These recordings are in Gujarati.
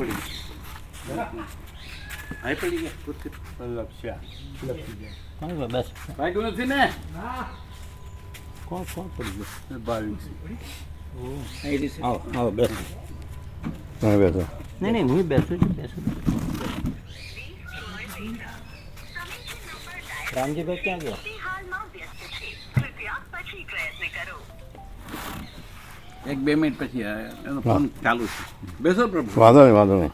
પડી હાઈ પડી ગયા? કુર્તી લપસ્યા કોણ છે? બસ. ભાઈ નથી ને? કોણ કોણ પડી ગયું? બાવીસ. આવો આવો બેસો. તમે બેસો. નહીં નહીં હું બેસું છું બેસું. રામજીભાઈ ક્યાં ગયા? હાલમાં વ્યસ્ત છે કૃપયા પછી પ્રયત્ન કરો. એક બે મિનિટ પછી આ એનો ફોન ચાલુ છે. બેસો પ્રભુ. વાંધો નહીં વાંધો નહીં.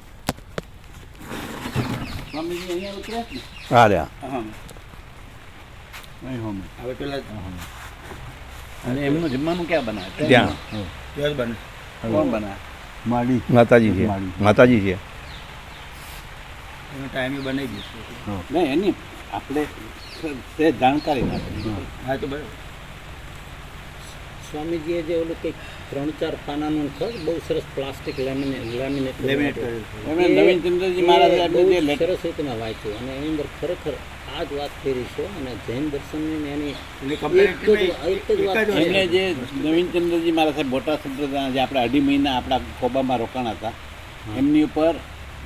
સ્વામીજી અહીંયા ઉતર્યા છે? હા રહ્યા હવે પેલા અને એમનું જમવાનું ક્યાં બનાવે? ત્યાં. યસ બને. કોણ બનાવે? માડી. માતાજી છે. માતાજી છે. એનો ટાઈમે બનાવી દઈશું. નહીં એની આપણે તે જાણકારી આપી હા તો બરાબર. સ્વામીજીએ જે ઓલું કંઈક ત્રણ ચાર પાનાનું ખબર બહુ સરસ plastic laminate laminate laminate Navinchandraji મહારાજે આપણે જે લેટર સરસ રીતના વાંચ્યું અને એની અંદર ખરેખર આ જ વાત કરી છે અને જૈન દર્શનની એની એક જ છે. નવીનચંદ્રજી મારા સાહેબ બોટા સંપ્રદાય જે આપણે અઢી મહિના આપણા કોબામાં રોકાણ હતા એમની ઉપર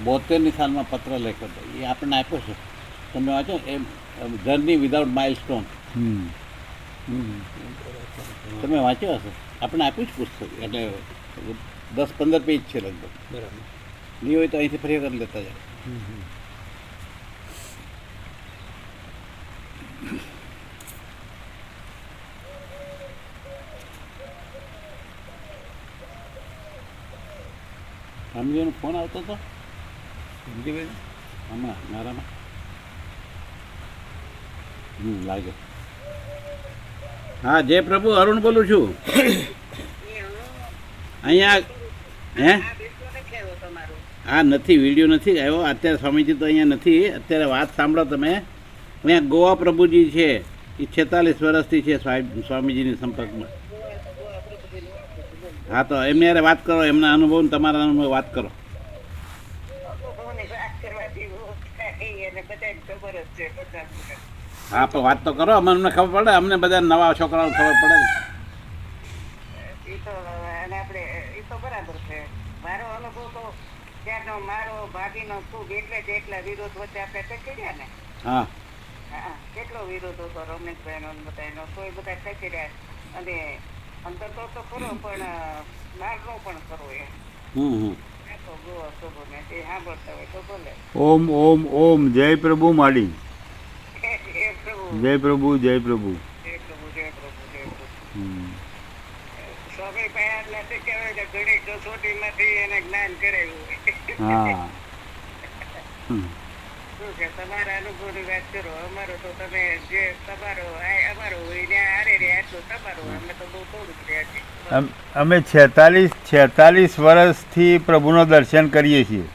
બોતેરની સાલમાં પત્ર લખ્યો હતો. એ આપણને આપ્યો છે. તમે વાંચો એમ જર્ની વિધાઉટ માઇલ સ્ટોન તમે વાંચ્યો હશે? આપણે આપ્યું જ પુસ્તક. એટલે દસ પંદર પેજ છે લગભગ. બરાબર. નહીં હોય તો અહીંથી ફરી કરી લેતા જાય રામજીનો ફોન આવતો હતો? સમજીભાઈ હમણાં મારામાં? હમ લાગ્યો. હા જય પ્રભુ અરુણ બોલું છું. અહીંયા, હે? હા, નથી, વીડિયો નથી આવ્યો. અત્યારે સ્વામીજી તો અહીંયા નથી. અત્યારે વાત સાંભળો તમે. અહીંયા ગોવા પ્રભુજી છે. એ છેતાલીસ વર્ષથી છે સ્વામી સ્વામીજીની સંપર્કમાં. હા, તો એમની યારે વાત કરો, એમના અનુભવ તમારા અનુભવ વાત કરો. હા પણ વાત તો કરો અમને અમને ખબર પડે અમને બધા નવા છોકરાઓ ખબર પડે એ તો અને આપણે એ તો બરાબર છે. મારો અનુભવ તો ત્યારનો મારો ભાભીનો ખૂબ એટલે જ એટલા વિરોધ વચ્ચે આપણે કચડ્યા ને. હા. હા કેટલો વિરોધ હતો રમેશભાઈનો ને તો એ બધા કચડ્યા અને અંદર તો તો ખરો પણ બહારનો પણ ખરો એમ હમ હમ. ઓમ ઓમ ઓમ જય પ્રભુ માડી. એ જય પ્રભુ જય પ્રભુ. તે હા. છે વાત કરો. અમારો તમે જે તમારો અમારો હોય ને હારે રે આટલું તમારું. અમે તો બહુ થોડુંક રહ્યા અમે છેતાલીસ છેતાલીસ વર્ષથી પ્રભુનો દર્શન કરીએ છીએ.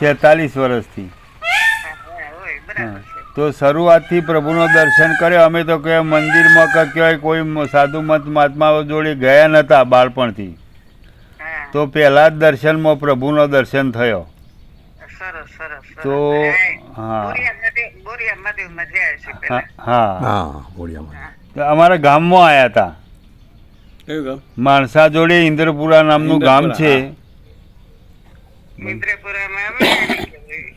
છેતાલીસ વર્ષથી હા, હા, હોય બરાબર છે તો શરૂઆતથી પ્રભુનો દર્શન કર્યો અમે તો કે મંદિરમાં કે કહેવાય કોઈ સાધુ મત મહાત્માઓ જોડે ગયા નહોતા બાળપણથી. તો પહેલા જ દર્શનમાં પ્રભુનો દર્શન થયો. સરસ સરસ સરસ. તો, હા. હા. અમારા ગામમાં આવ્યા હતા માણસા જોડે ઇન્દ્રપુરા નામનું ગામ છે.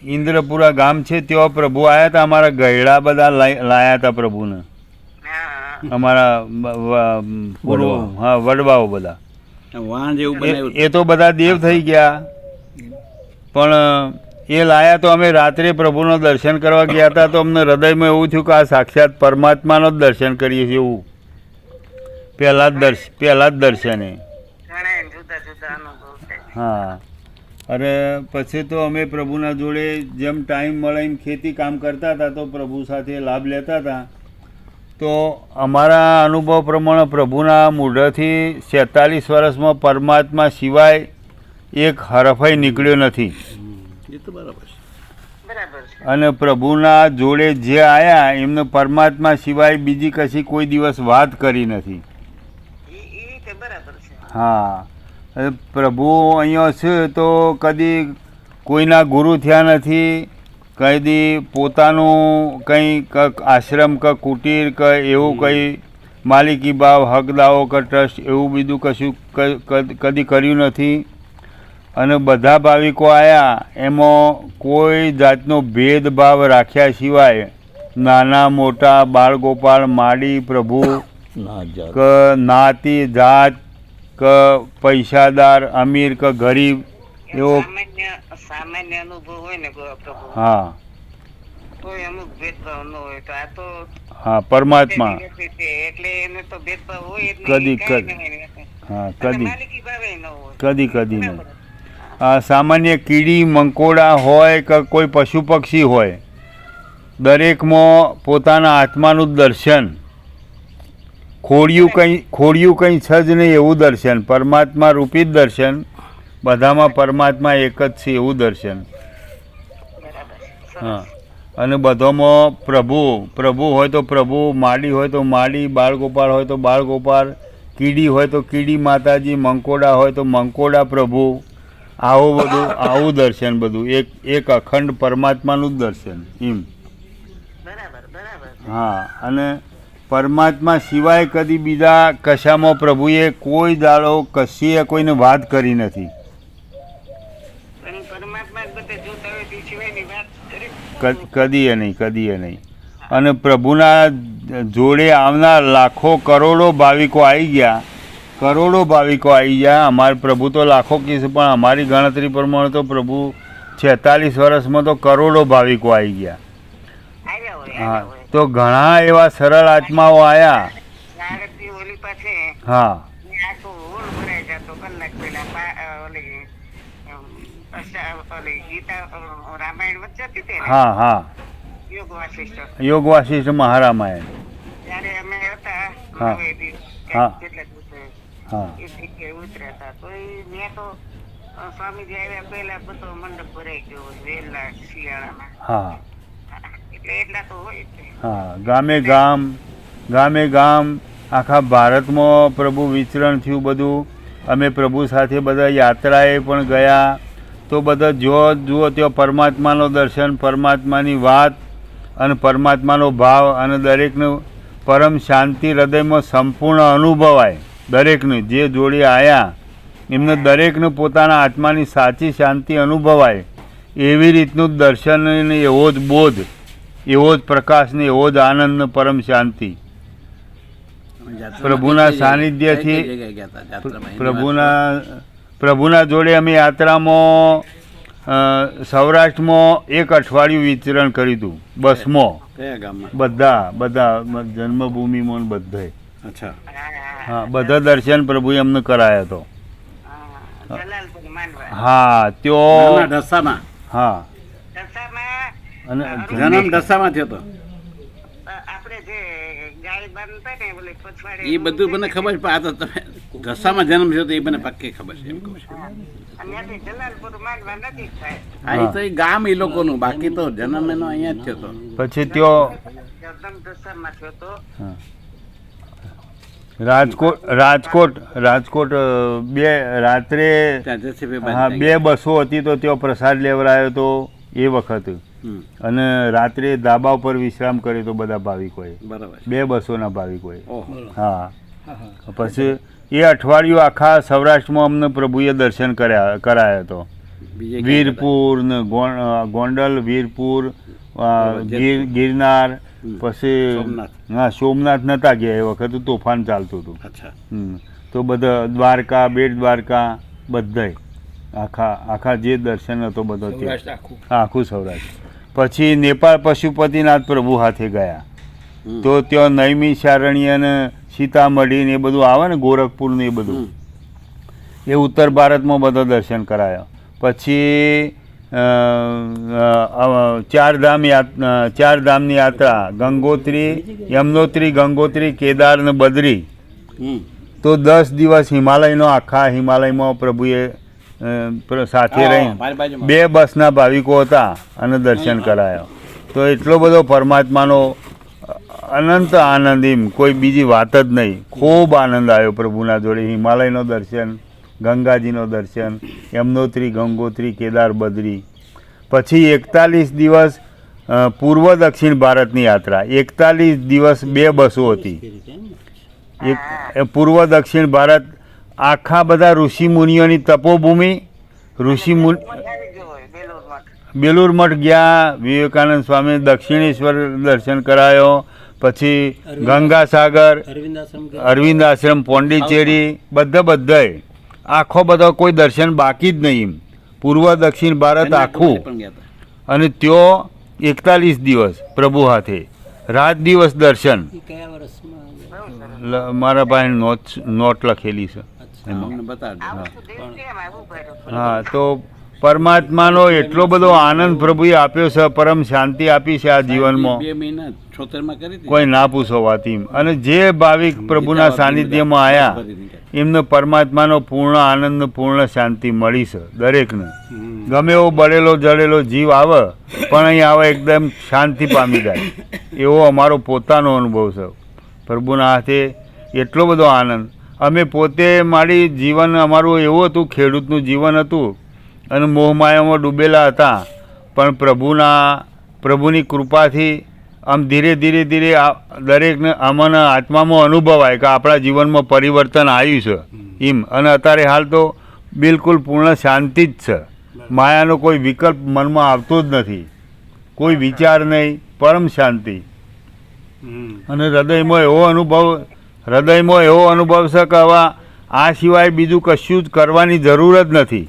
ઇન્દ્રપુરા ગામ છે ત્યાં પ્રભુ આવ્યા હતા અમારા ગયડા બધા લાય- લાયા હતા પ્રભુને. અમારા પૂર્વ હા વડવાઓ બધા. વાણ જેવું બનાવ્યું એ- તો બધા દેવ થઈ ગયા. પણ એ લાયા તો અમે રાત્રે પ્રભુનો દર્શન કરવા ગયા હતા તો અમને હૃદયમાં એવું થયું કે આ સાક્ષાત પરમાત્માનો જ દર્શન કરીએ છીએ એવું. પહેલા જ દર્શ પહેલા જ દર્શને. હા. અને પછી તો અમે પ્રભુના જોડે જેમ ટાઈમ મળે એમ ખેતી કામ કરતા હતા તો પ્રભુ સાથે લાભ લેતા હતા. તો અમારા અનુભવ પ્રમાણે પ્રભુના મૂઢથી છેતાલીસ વર્ષમાં પરમાત્મા સિવાય એક હરફાઈ નીકળ્યો નથી. એ તો બરાબર છે. અને પ્રભુના જોડે જે આવ્યા એમને પરમાત્મા સિવાય બીજી કશી કોઈ દિવસ વાત કરી નથી. ઈ ઈ તે બરાબર છે. હા. પ્રભુ અહીંયા છે તો કદી કોઈના ગુરુ થયા નથી કદી પોતાનું કંઈ આશ્રમ કે કુટીર કે એવું કંઈ માલિકી ભાવ હકદાઓ કે ટ્રસ્ટ એવું બીજું કશું કદી કર્યું નથી. અને બધા ભાવિકો આવ્યા એમાં કોઈ જાતનો ભેદભાવ રાખ્યા સિવાય નાના મોટા બાળગોપાળ માડી પ્રભુ નાતી જાત ક પૈસાદાર અમીર કે ગરીબ એવો સામાન્ય અનુભવ હોય ને હા. કોઈ અમુક ભેદભાવ ન હોય તો આ તો હા પરમાત્મા. એટલે એને તો ભેદભાવ હોય કદી કદી. હા કદી. કદી કદી નહીં આ સામાન્ય કીડી મંકોડા હોય કે કોઈ પશુ પક્ષી હોય દરેકમાં પોતાના આત્માનું દર્શન. ખોડિયું કંઈ ખોડિયું કંઈ છે જ નહીં એવું દર્શન. પરમાત્મા રૂપી જ દર્શન. બધામાં પરમાત્મા એક જ છે એવું દર્શન. હા. અને બધામાં પ્રભુ. પ્રભુ હોય તો પ્રભુ માડી હોય તો માડી બાળગોપાળ હોય તો બાળગોપાળ કીડી હોય તો કીડી માતાજી મંકોડા હોય તો મંકોડા પ્રભુ. આવું બધું આવું દર્શન બધું. એક એક અખંડ પરમાત્માનું જ દર્શન. એમ. હા અને પરમાત્મા સિવાય કદી બીજા કશામાં પ્રભુએ કોઈ દાડો કશીએ કોઈને વાત કરી નથી. કદીએ નહીં કદીએ નહીં. અને પ્રભુના જોડે આવનાર લાખો કરોડો ભાવિકો આવી ગયા. કરોડો ભાવિકો આવી ગયા. અમારે પ્રભુ તો લાખો કીધું પણ અમારી ગણતરી પ્રમાણે તો પ્રભુ છેતાલીસ વર્ષમાં તો કરોડો ભાવિકો આવી ગયા. હા તો ઘણા એવા સરળ આત્માઓ આયા. હા? હા હા. યોગ વાસિષ્ઠ મહારામાયણ. ત્યારે અમે હતા હા. હા. હા. હા એટલે એટલા તો હોય જ તે. હા, ગામે ગામ ગામે ગામ, આખા ભારતમાં પ્રભુ વિચરણ થયું બધું. અમે પ્રભુ સાથે બધા યાત્રાએ પણ ગયા. તો બધા જો જુઓ ત્યાં પરમાત્માનો દર્શન, પરમાત્માની વાત અને પરમાત્માનો ભાવ અને દરેકનું પરમ શાંતિ હૃદયમાં સંપૂર્ણ અનુભવાય દરેકને. જે જોડે આવ્યા એમને દરેકને પોતાના આત્માની સાચી શાંતિ અનુભવાય. એવી રીતનું દર્શન એવો જ બોધ. એવો જ પ્રકાશ ને એવો જ આનંદ પરમ શાંતિ. પ્રભુના સાનિધ્યથી પ્રભુના પ્રભુના જોડે અમે યાત્રામાં સૌરાષ્ટ્રમાં એક અઠવાડિયું વિચરણ કર્યું હતું બસમાં. બધા બધા જન્મભૂમિમાં ને બધે. અચ્છા. હા, બધા દર્શન પ્રભુએ અમને કરાયા હતો હા. ત્યો હા. અને જન્મ દશામાં થયો તો. આપણે જે ગાય બાંધતા ને ઓલી પછવાડે એ બધું મને ખબર છે પણ આ તો તમે ઘસામાં જન્મ થયો તો એ મને પાક્કી ખબર છે એમ કહું છું. હા એ તો એ ગામ એ લોકોનું બાકી તો જન્મ એનો અહીંયા જ થયો તો. પછી ત્યો. રાજકોટ રાજકોટ રાજકોટ બે રાત્રે હા બે બસો હતી તો ત્યાં પ્રસાદ લેવડાયો તો એ વખત. અને રાત્રે ધાબા ઉપર વિશ્રામ કર્યો તો બધા ભાવિકોએ બરાબર. બે બસોના ભાવિકોએ હા. પછી એ અઠવાડિયું આખા સૌરાષ્ટ્રમાં અમને પ્રભુએ દર્શન કર્યા કરાયો હતો વીરપુર ને ગોંડલ વીરપુર ગિરનાર પછી સોમનાથ. હા સોમનાથ નતા ગયા એ વખતે તોફાન ચાલતું હતું. તો બધા દ્વારકા બેટ દ્વારકા બધાય. આખા આખા જે દર્શન હતો બધો તે. આખું સૌરાષ્ટ્ર. પછી નેપાળ પશુપતિનાથ પ્રભુ હાથે ગયા. તો ત્યાં નૈમી શારણ્ય ને સીતામઢી ને એ બધું આવે ને ગોરખપુર ને એ બધું. એ ઉત્તર ભારતમાં બધા દર્શન કરાયો. પછી ચારધામ ચારધામની યાત્રા ગંગોત્રી યમનોત્રી ગંગોત્રી કેદાર ને બદ્રી. તો દસ દિવસ હિમાલયનો આખા હિમાલયમાં પ્રભુએ સાથે રહી બે બસના ભાવિકો હતા અને દર્શન કરાયો. તો એટલો બધો પરમાત્માનો અનંત આનંદ એમ કોઈ બીજી વાત જ નહીં. ખૂબ આનંદ આવ્યો પ્રભુના જોડે. હિમાલયનો દર્શન ગંગાજીનો દર્શન યમનોત્રી ગંગોત્રી કેદાર બદ્રી. પછી એકતાલીસ દિવસ પૂર્વ દક્ષિણ ભારતની યાત્રા. એકતાલીસ દિવસ બે બસો હતી. એક એ પૂર્વ દક્ષિણ ભારત આખા બધા ઋષિ મુનિઓની તપોભૂમિ ઋષિ મુનિ આવી ગયો હોય બેલુર મઠ. ગયા વિવેકાનંદ સ્વામી દક્ષિણેશ્વર દર્શન કરાયો પછી ગંગાસાગર અરવિંદ આશ્રમ અરવિંદ આશ્રમ પોંડિચેરી બધા બધાય આખો બધો કોઈ દર્શન બાકી જ નહીં પૂર્વ દક્ષિણ ભારત આખું. અને ત્યો એકતાલીસ દિવસ પ્રભુ હાથે. રાત દિવસ દર્શન. મારા પાસે નોટ નોટ લખેલી છે. હા. તો પરમાત્માનો એટલો બધો આનંદ પ્રભુએ આપ્યો છે પરમ શાંતિ આપી છે આ જીવનમાં. બે મહિના છોતેરમાં કરી હતી? કોઈ ના પૂછો વાત એમ. અને જે ભાવિક પ્રભુના સાનિધ્યમાં આવ્યા એમને પરમાત્માનો પૂર્ણ આનંદ પૂર્ણ શાંતિ મળી છે દરેકને. ગમે એવો બળેલો જડેલો જીવ આવે પણ અહીં આવે એકદમ શાંતિ પામી જાય. એવો અમારો પોતાનો અનુભવ છે. પ્રભુના હાથે એટલો બધો આનંદ. અમે પોતે મારી જીવન અમારું એવું હતું ખેડૂતનું જીવન હતું. અને મોહમાયામાં ડૂબેલા હતા. પણ પ્રભુના પ્રભુની કૃપાથી આમ ધીરે ધીરે ધીરે આ દરેકને અમને આત્મામાં અનુભવાય કે આપણા જીવનમાં પરિવર્તન આવ્યું છે. એમ. અને અત્યારે હાલ તો બિલકુલ પૂર્ણ શાંતિ જ છે. માયાનો કોઈ વિકલ્પ મનમાં આવતો જ નથી. કોઈ વિચાર નહીં. પરમ શાંતિ. અને હૃદયમાં એવો અનુભવ હૃદયમાં એવો અનુભવ છે કે હવે આ સિવાય બીજું કશું જ કરવાની જરૂર જ નથી.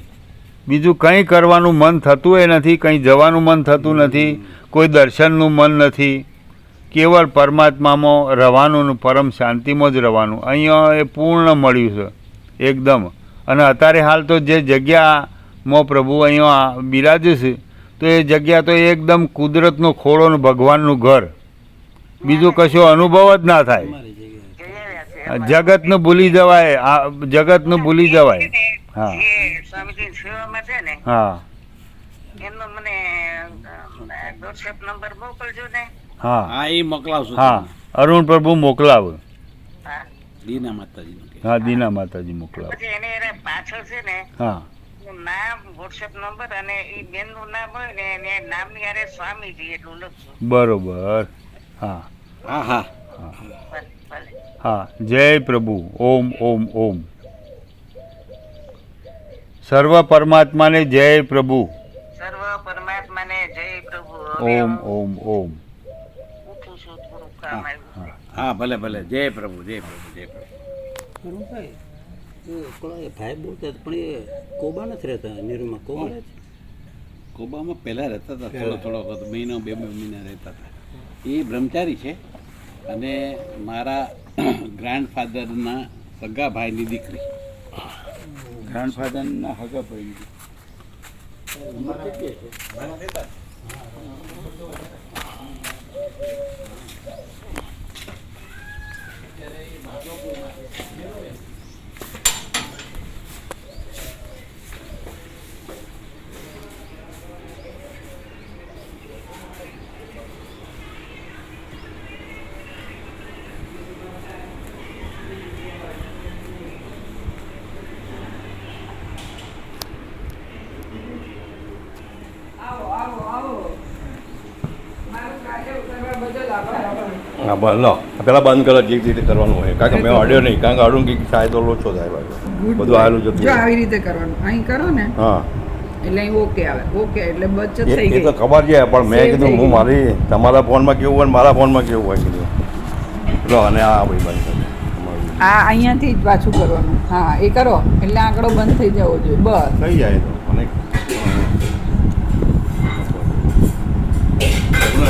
બીજું કંઈ કરવાનું મન થતું એ નથી, કંઈ જવાનું મન થતું નથી, કોઈ દર્શનનું મન નથી. કેવળ પરમાત્મામાં રહેવાનું પરમ શાંતિમાં જ રહેવાનું. અહીંયા એ પૂર્ણ મળ્યું છે, એકદમ. અને અત્યારે હાલ તો જે જગ્યામાં પ્રભુ અહીંયા બિરાજે છે, તો એ જગ્યા તો એકદમ કુદરતનો ખોળો ભગવાનનું ઘર. બીજો કશો અનુભવ જ ના થાય તમારી જગ્યાએ જઈ આવ્યા છે જગતનું ભૂલી જવાય આ જગતનું ભૂલી જવાય. હા. સ્વામીજી સેવામાં છે ને હા. એમનો મને વોટ્સએપ નંબર મોકલજો ને. હા. હા એ મોકલાવશું હા. અરુણ પ્રભુ મોકલાવ. હા. દીના માતાજી હા દીના માતાજી મોકલાવ. પછી એને એને પાછળ છે ને હા. નામ વોટ્સએપ નંબર અને એ બેનનું નામ હોય ને એને નામની હારે સ્વામીજી એટલું લખજો બરોબર. હા. હા હા. હા જય પ્રભુ ઓમ ઓમ ઓમ. સર્વ પરમાત્માને જય પ્રભુ. સર્વ પરમાત્માને જય પ્રભુ. ઓમ ઓમ ઓમ. હા ભલે ભલે. જય પ્રભુ જય પ્રભુ જય પ્રભુ. એ ભાઈ બોલતા હતા, પણ એ કોબા નથી રહેતા નીરુમાં કોબા રહે છે? કોબામાં પહેલાં રહેતા હતા થોડો થોડો વખત મહિનો બે બે મહિના રહેતા હતા. એ બ્રહ્મચારી છે. અને મારા ગ્રાન્ડફાધરના સગા ભાઈની દીકરી. ગ્રાન્ડફાધરના હગા ભાઈની હા બસ લો. પેલા બંધ કરો જે રીતે કરવાનું હોય. કારણ કે મેં ઓડિયો નહીં. કારણ કે અરુણ કંઈક થાય તો ઓછો થાય પાછું બધું આવેલું જતું જો આવી રીતે કરવાનું. અહીં કરો ને. હા. એટલે અહીં ઓકે આવે. ઓકે એટલે બચત થઈ એ તો ખબર છે પણ મેં કીધું હું મારી તમારા ફોનમાં કેવું હોય મારા ફોનમાં કેવું હોય કીધું. લો અને આ ભાઈ બંધ કરો આ અહીંયાથી જ પાછું કરવાનું. હા એ કરો. એટલે આંકડો બંધ થઈ જવો જોઈએ. બસ. થઈ જાય તો.